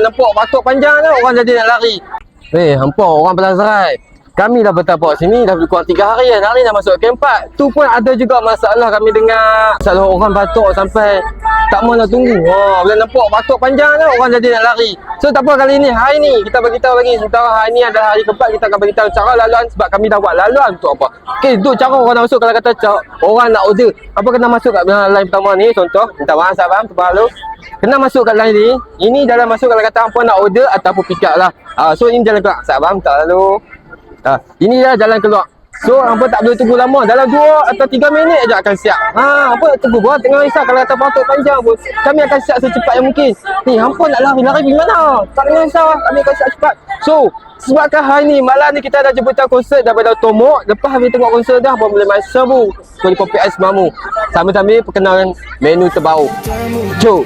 nampak batuk panjang tu orang jadi nak lari. Eh, hampa orang Pelazarai. Kami dah bertapak sini dah lebih kurang 3 hari dah. Hari dah masuk ke 4. Tu pun ada juga masalah kami dengar. Masalah orang batuk sampai tak mau nak tunggu. Ha, boleh nampak batuk panjang tu orang jadi nak lari. So tak apa kali ni, hari ni kita bagi lagi sementara hari ni adalah hari keempat kita akan bagi tahu cara laluan sebab kami dah buat laluan untuk apa. Okey, tu cara orang nak masuk kalau kata cara orang nak order. Apa kena masuk kat line pertama ni contoh. Minta maaf sahabat, terpalu. Kena masuk kat line ni. Ini jalan masuk kalau kata hampa nak order ataupun pick up lah. Ah, so ini jalan keluar. Sahabat, tak lalu. Ha, ini dah jalan keluar. So, hampa tak perlu tunggu lama. Dalam 2 atau 3 minit je akan siap. Ha, hampa tunggu buat tengah risau kalau kata patut panjang pun. Kami akan siap secepat yang mungkin. Ni, hampa nak lari, lari pergi mana? Tak payah risau lah. Kami akan siap cepat. So, sebabkan hari ni, malam ni kita ada jemputan konsert daripada Tomok. Lepas habis tengok konsert dah, hampa boleh main sebu. Kali Kopi Ais Mamu. Sambil-sambil perkenalkan menu terbaru. Jom.